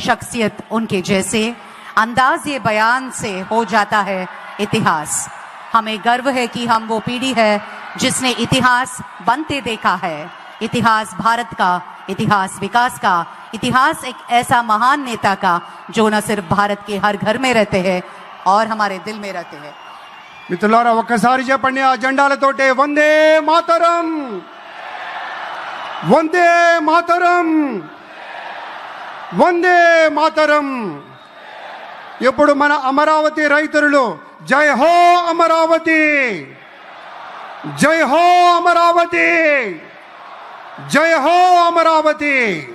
शख्सियत उनके जैसे अंदाज ये बयान से हो जाता है इतिहास हमें गर्व है कि हम वो पीढ़ी है जिसने इतिहास बनते देखा है इतिहास भारत का इतिहास विकास का इतिहास एक ऐसा महान नेता का जो न सिर्फ भारत के हर घर में रहते हैं और हमारे दिल में रहते हैं మిత్రులారా ఒక్కసారి చెప్పండి ఆ జెండాలతోటే వందే మాతరం వందే మాతరం వందే మాతరం. ఇప్పుడు మన అమరావతి రైతులు జై హో అమరావతి! జై హో అమరావతి! జై హో అమరావతి!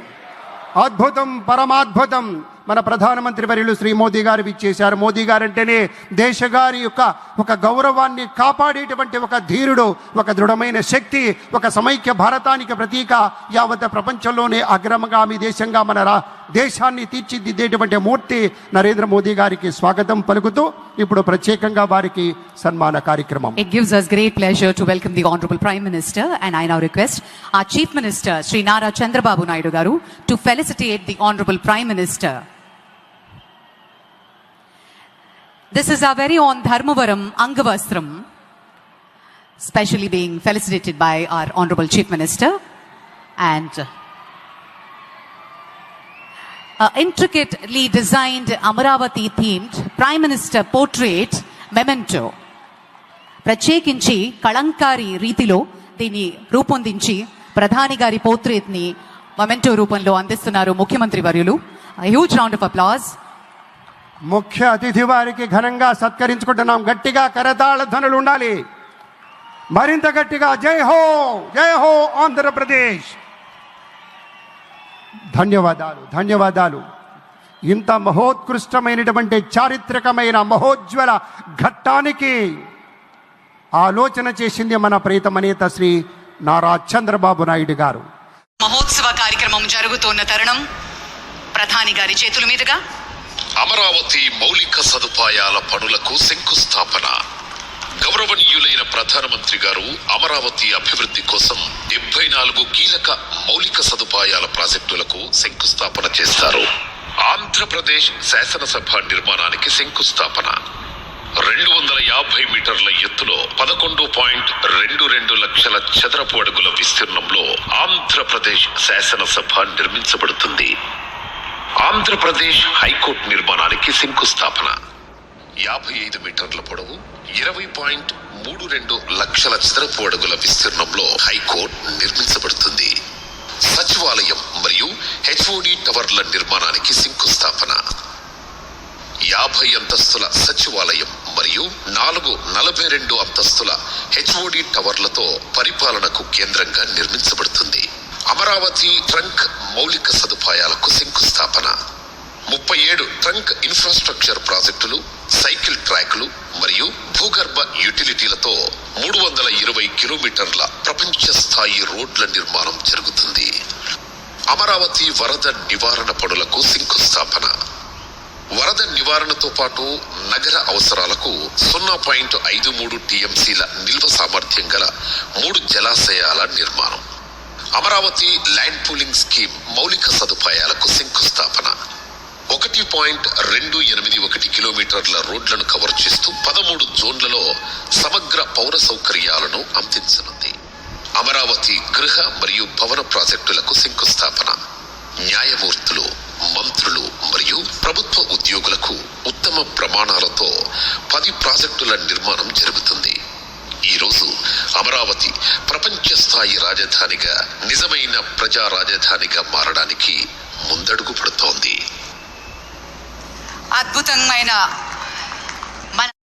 అద్భుతం పరమాద్భుతం. మన ప్రధానమంత్రి వర్యులు శ్రీ మోదీ గారు ఇచ్చేశారు మోదీ గారు అంటేనే దేశ గారి యొక్క ఒక గౌరవాన్ని కాపాడేటువంటి ఒక ధీరుడు ఒక దృఢమైన శక్తి ఒక సమైక్య భారతానికి ప్రతీక యావత్ ప్రపంచంలోనే అగ్రమగామి దేశంగా మన రా దేశాన్ని తీర్చిదిద్దేటువంటి మూర్తి నరేంద్ర మోదీ గారికి స్వాగతం పలుకుతూ ఇప్పుడు ప్రత్యేకంగా వారికి సన్మాన కార్యక్రమం It gives us great pleasure to welcome the Honorable Prime Minister and I now request our Chief Minister Sri Nara Chandrababu Naidu Garu to felicitate the Honorable Prime Minister. This is our very own Dharmavaram Angavastram, specially being felicitated by our Honorable Chief Minister and uh, intricately designed Amaravati themed Prime Minister portrait memento. ప్రత్యేకించి కళంకారి రీతిలో దీన్ని రూపొందించి ప్రధాని గారి పోర్ట్రేట్ని memento రూపంలో అందిస్తున్నారు ముఖ్యమంత్రి వర్యులు. హ్యూజ్ రౌండ్ ఆఫ్ అప్లాజ్ ముఖ్య అతిథి వారికి ఘనంగా సత్కరించుకుంటున్నాం. గట్టిగా కరతాళ ధనులు ఉండాలి. మరింత గట్టిగా జై హో జై హో ఆంధ్రప్రదేశ్. ధన్యవాదాలు ధన్యవాదాలు. ఇంత మహోత్కృష్టమైనటువంటి చారిత్రకమైన మహోజ్వల ఘట్టానికి ఆలోచన చేసింది మన ప్రీతమ నేత శ్రీ నారా చంద్రబాబు నాయుడు గారు. మహోత్సవ కార్యక్రమం జరుగుతున్న తరుణం ప్రధాని గారి చేతుల మీదుగా అమరావతి మౌలిక సదుపాయాల పనులకు శంకుస్థాపన. గౌరవనీయులైన ప్రధానమంత్రి గారు అమరావతి అభివృద్ధి కోసం డెబ్బై నాలుగు కీలక మౌలిక సదుపాయాల ప్రాజెక్టులకు శంకుస్థాపన చేస్తారు. ఆంధ్రప్రదేశ్ శాసనసభ నిర్మాణానికి శంకుస్థాపన. రెండు వందల యాభై మీటర్ల ఎత్తులో పదకొండు పాయింట్ రెండు రెండు లక్షల చదరపు అడుగుల విస్తీర్ణంలో ఆంధ్రప్రదేశ్ శాసనసభ నిర్మించబడుతుంది. ఆంధ్రప్రదేశ్ హైకోర్టు నిర్మాణానికి శంకుస్థాపన. యాభై ఐదు మీటర్ల పొడవు ఇరవై పాయింట్ మూడు రెండు లక్షల చదరపు అడుగుల విస్తీర్ణంలో హైకోర్టు నిర్మించబడుతుంది. సచివాలయం మరియు హెచ్ఓడి టవర్ల నిర్మాణానికి శంకుస్థాపన. యాభై అంతస్తుల సచివాలయం మరియు నాలుగు నలభై రెండు అంతస్తుల హెచ్ఓడి టవర్లతో పరిపాలనకు కేంద్రంగా నిర్మించబడుతుంది. అమరావతి ట్రంక్ మౌలిక సదుపాయాలకు శంకుస్థాపన. ముప్పై ఏడు ట్రంక్ ఇన్ఫ్రాస్ట్రక్చర్ ప్రాజెక్టులు ట్రాక్లు మరియు భూగర్భ యుటిలిటీలతో మూడు వందల ఇరవై కిలోమీటర్ల ప్రపంచ స్థాయి రోడ్ల నిర్మాణం జరుగుతుంది. అమరావతి వరద నివారణ పనులకు శంకుస్థాపన. వరద నివారణతో పాటు నగర అవసరాలకు సున్నా పాయింట్ ఐదు మూడు టీఎంసీల నిల్వ సామర్థ్యం గల మూడు జలాశయాల నిర్మాణం. అమరావతి ల్యాండ్ పూలింగ్ స్కీమ్ మౌలిక సదుపాయాలకు శంకుస్థాపన. ఒకటి పాయింట్ రెండు ఎనిమిది ఒకటి కిలోమీటర్ల రోడ్లను కవర్ చేస్తూ పదమూడు జోన్లలో సమగ్ర పౌర సౌకర్యాలను అందించనుంది. అమరావతి గృహ మరియు భవన ప్రాజెక్టులకు శంకుస్థాపన న్యాయమూర్తులు మంత్రులు మరియు ప్రభుత్వ ఉద్యోగులకు ఉత్తమ ప్రమాణాలతో పది ప్రాజెక్టుల నిర్మాణం జరుగుతుంది. ఈ రోజు అమరావతి ప్రపంచ స్థాయి రాజధానిగా నిజమైన ప్రజా రాజధానిగా మారడానికి ముందడుగు పడుతోంది. అద్భుతమైన